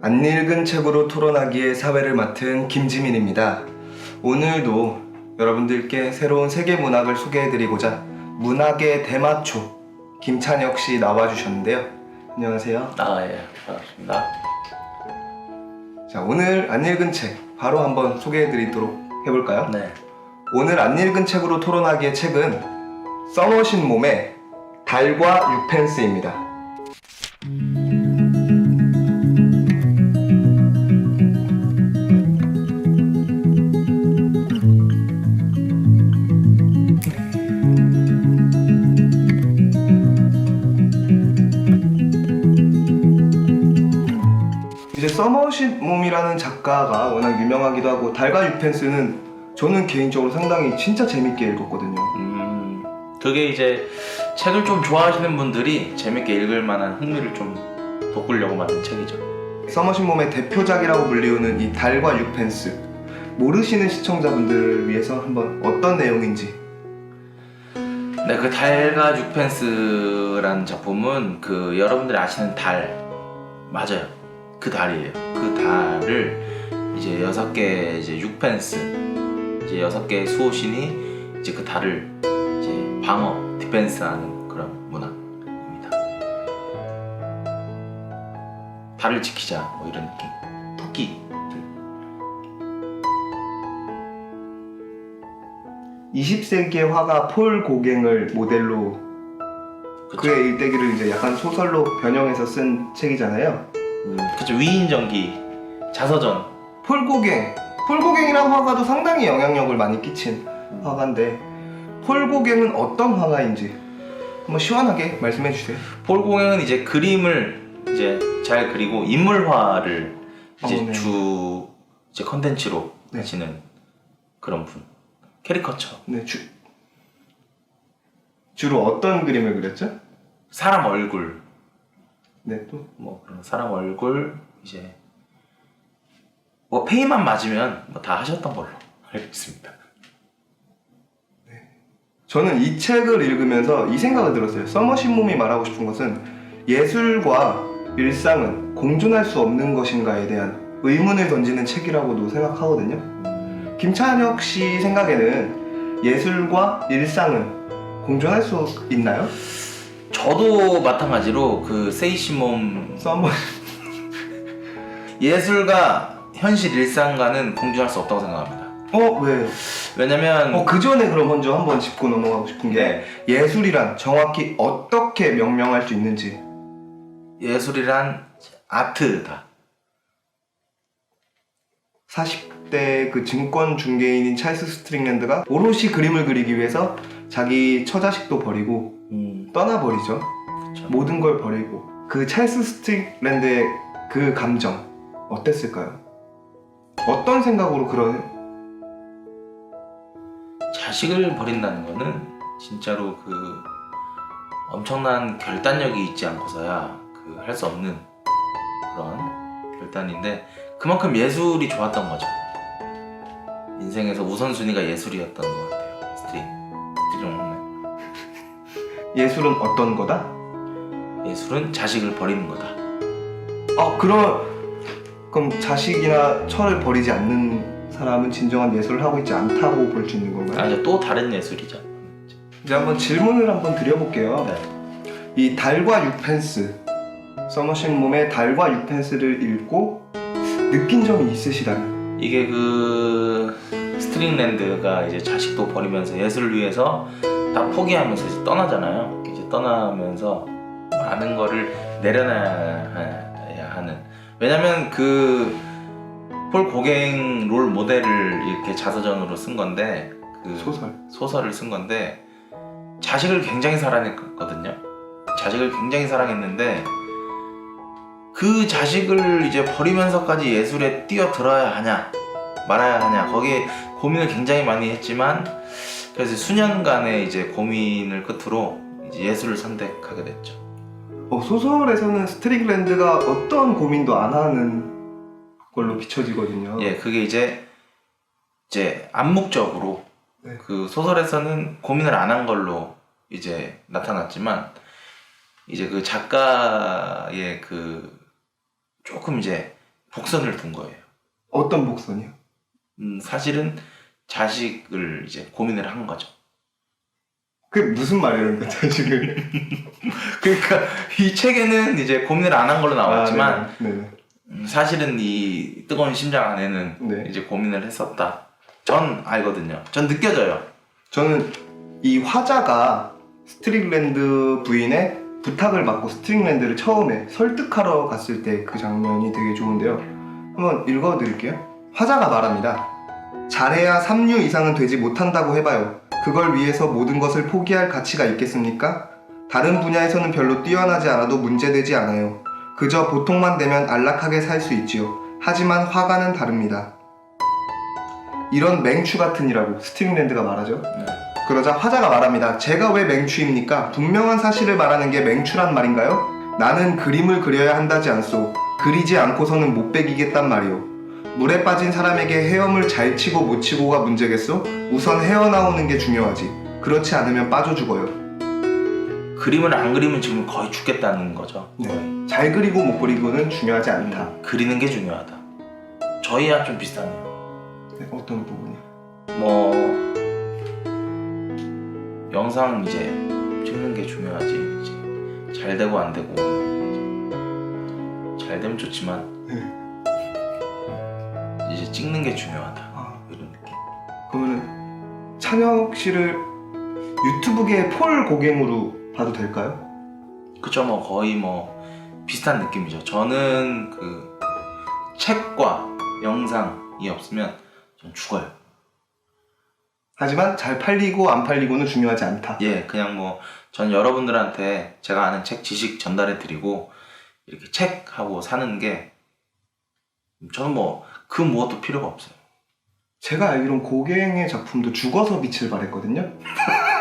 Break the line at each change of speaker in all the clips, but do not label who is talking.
안 읽은 책으로 토론하기의 사회를 맡은 김지민입니다. 오늘도 여러분들께 새로운 세계 문학을 소개해드리고자 문학의 대마초 김찬혁 씨 나와주셨는데요. 안녕하세요.
아, 예. 반갑습니다.
자, 오늘 안 읽은 책 바로 한번 소개해드리도록 해볼까요?
네.
오늘 안 읽은 책으로 토론하기의 책은 써머신 몸의 달과 유펜스입니다. 써머신 몸이라는 작가가 워낙 유명하기도 하고 달과 유펜스는 저는 개인적으로 상당히 진짜 재밌게 읽었거든요.
음, 그게 이제 책을 좀 좋아하시는 분들이 재밌게 읽을 만한 흥미를 좀 돋구려고 만든 책이죠.
써머신 몸의 대표작이라고 불리우는 이 달과 유펜스 모르시는 시청자분들을 위해서 한번 어떤 내용인지
네, 그 달과 육펜스라는 작품은 그 여러분들이 아시는 달 맞아요. 그 달이에요. 그 달을 이제 여섯 개 이제 육펜스 이제 여섯 개의 수호신이 이제 그 달을 이제 방어 디펜스하는 그런 문화입니다. 달을 지키자 뭐 이런 느낌. 토끼
20세기의 화가 폴 고갱을 모델로
그쵸?
그의 일대기를 이제 약간 소설로 변형해서 쓴 책이잖아요.
음, 그쵸 위인전기 자서전
폴 고갱, 폴 고갱이라는 화가도 상당히 영향력을 많이 끼친 화가인데 폴 고갱은 어떤 화가인지 한번 시원하게 말씀해 주세요.
폴 공행은 이제 그림을 이제 잘 그리고 인물화를 이제
어, 네.
주 이제 컨텐츠로
네.
하시는 그런 분 캐리커처
네, 주, 주로 어떤 그림을 그렸죠?
사람 얼굴
네,
또뭐 그런 사람 얼굴 이제 뭐 페이만 맞으면 뭐 다 하셨던 걸로 알고 있습니다.
저는 이 책을 읽으면서 이 생각을 들었어요. 서머신 몸이 말하고 싶은 것은 예술과 일상은 공존할 수 없는 것인가에 대한 의문을 던지는 책이라고도 생각하거든요.
음,
김찬혁 씨 생각에는 예술과 일상은 공존할 수 있나요?
저도 마찬가지로 그 세이시몸
서머
예술과 현실 일상과는 공존할 수 없다고 생각합니다.
어 왜?
왜냐면
어 그 전에 그럼 먼저 한번 짚고 넘어가고 싶은 게 예술이란 정확히 어떻게 명명할 수 있는지
예술이란 아트다.
40대 그 증권 중개인인 찰스 스트링랜드가 오롯이 그림을 그리기 위해서 자기 처자식도 버리고
음,
떠나버리죠.
그쵸.
모든 걸 버리고 그 찰스 스트링랜드의 그 감정 어땠을까요? 어떤 생각으로 그런
자식을 버린다는 거는 진짜로 그 엄청난 결단력이 있지 않고서야 그 할 수 없는 그런 결단인데 그만큼 예술이 좋았던 거죠. 인생에서 우선순위가 예술이었던 것 같아요. 스트링 홈런.
예술은 어떤 거다?
예술은 자식을 버리는 거다.
어 그럼 그럼 자식이나 처를 버리지 않는 사람은 진정한 예술을 하고 있지 않다고 볼 수 있는 건가요?
아니 또 다른 예술이죠.
이제 한번 질문을 한번 드려볼게요.
네.
이 달과 유펜스 서머신 몸의 달과 유펜스를 읽고 느낀 점이 있으시다면
이게 그 스트링랜드가 이제 자식도 버리면서 예술을 위해서 다 포기하면서 이제 떠나잖아요. 이제 떠나면서 많은 거를 내려놔야 하는. 왜냐면 그 폴 고갱 롤 모델을 이렇게 자서전으로 쓴 건데 그
소설
소설을 쓴 건데 자식을 굉장히 사랑했거든요. 자식을 굉장히 사랑했는데 그 자식을 이제 버리면서까지 예술에 뛰어들어야 하냐 말아야 하냐 거기에 고민을 굉장히 많이 했지만 그래서 수년간의 이제 고민을 끝으로 이제 예술을 선택하게 됐죠.
어, 소설에서는 스트링랜드가 어떤 고민도 안 하는 걸로 비춰지거든요.
예, 그게 이제 이제 암묵적으로
네.
그 소설에서는 고민을 안 한 걸로 이제 나타났지만 이제 그 작가의 그 조금 이제 복선을 둔 거예요.
어떤 복선이요?
음, 사실은 자식을 이제 고민을 한 거죠.
그게 무슨 말이에요, 그 자식을?
그러니까 이 책에는 이제 고민을 안 한 걸로 나왔지만
아, 네, 네.
음, 사실은 이 뜨거운 심장 안에는
네.
이제 고민을 했었다. 전 알거든요. 전 느껴져요.
저는 이 화자가 스트링랜드 부인의 부탁을 받고 스트링랜드를 처음에 설득하러 갔을 때 그 장면이 되게 좋은데요. 한번 읽어드릴게요. 화자가 말합니다. 잘해야 3류 이상은 되지 못한다고 해봐요. 그걸 위해서 모든 것을 포기할 가치가 있겠습니까? 다른 분야에서는 별로 뛰어나지 않아도 문제되지 않아요. 그저 보통만 되면 안락하게 살 수 있지요. 하지만 화가는 다릅니다. 이런 맹추 같으니라고 스트링랜드가 말하죠.
네.
그러자 화자가 말합니다. 제가 왜 맹추입니까? 분명한 사실을 말하는 게 맹추란 말인가요? 나는 그림을 그려야 한다지 않소. 그리지 않고서는 못 베기겠단 말이오. 물에 빠진 사람에게 헤엄을 잘 치고 못 치고가 문제겠소? 우선 헤어나오는 게 중요하지. 그렇지 않으면 빠져 죽어요.
그림을 안 그리면 지금 거의 죽겠다는 거죠.
네. 잘 그리고 못 그리고는 중요하지 않다.
그리는 게 중요하다. 저희와 좀 비슷하네요.
네, 어떤 부분이요?
뭐 영상 이제 찍는 게 중요하지. 이제 잘 되고 안 되고 잘 되면 좋지만
네.
이제 찍는 게 중요하다.
아,
이런 느낌.
그러면은 찬혁 씨를 유튜브계의 폴 고갱으로 봐도 될까요?
그쵸 뭐 거의 뭐 비슷한 느낌이죠. 저는 그 책과 영상이 없으면 전 죽어요.
하지만 잘 팔리고 안 팔리고는 중요하지 않다.
예, 그냥 뭐 전 여러분들한테 제가 아는 책 지식 전달해 드리고 이렇게 책하고 사는 게 저는 뭐 그 무엇도 필요가 없어요.
제가 알기론 고갱의 작품도 죽어서 빛을 발했거든요.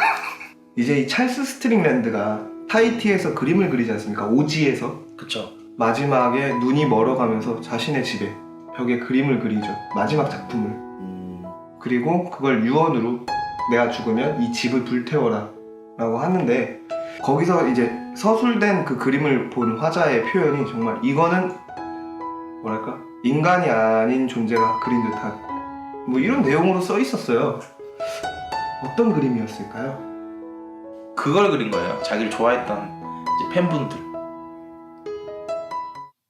이제 이 찰스 스트링랜드가 타이티에서 그림을 그리지 않습니까? 오지에서
그쵸?
마지막에 눈이 멀어가면서 자신의 집에 벽에 그림을 그리죠. 마지막 작품을.
음,
그리고 그걸 유언으로 내가 죽으면 이 집을 불태워라 라고 하는데 거기서 이제 서술된 그 그림을 본 화자의 표현이 정말 이거는 뭐랄까 인간이 아닌 존재가 그린 듯한 뭐 이런 내용으로 써 있었어요 어떤 그림이었을까요?
그걸 그린 거예요. 자기를 좋아했던 이제 팬분들.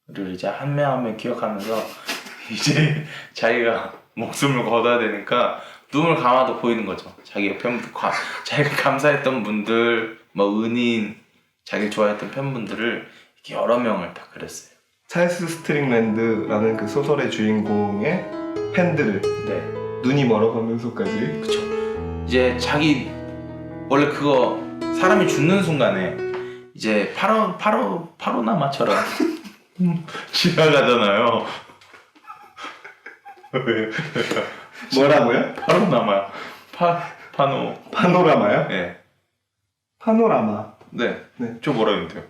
를 이제 한 명 한 명 기억하면서 이제 자기가 목숨을 거둬야 되니까 눈을 감아도 보이는 거죠. 자기의 팬분들, 과- 자기가 감사했던 분들, 뭐 은인, 자기 좋아했던 팬분들을 이렇게 여러 명을 다 그렸어요.
찰스 스트링랜드라는 그 소설의 주인공의 팬들을
네,
눈이 멀어가면서까지
그쵸. 이제 자기 원래 그거 사람이 죽는 순간에 이제 파로 파로 파로나마처럼 지나가잖아요. 왜?
뭐라고요?
파로나마 파 파노
파노라마요?
예
파노라마
네.
네.
저 뭐라 했는데요?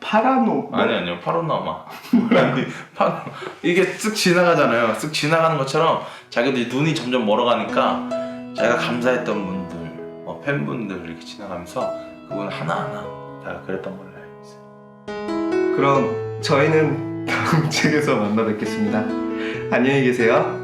파라노. 뭐-
아니 아니요. 파로나마. 아니 파 이게 쓱 지나가잖아요. 쓱 지나가는 것처럼 자기도 이제 눈이 점점 멀어가니까 자기가 감사했던 분들 뭐 팬분들 이렇게 지나가면서 그분 하나하나 다 그랬던 걸로 알고 있어요.
그럼 저희는 다음 책에서 만나 뵙겠습니다. 안녕히 계세요.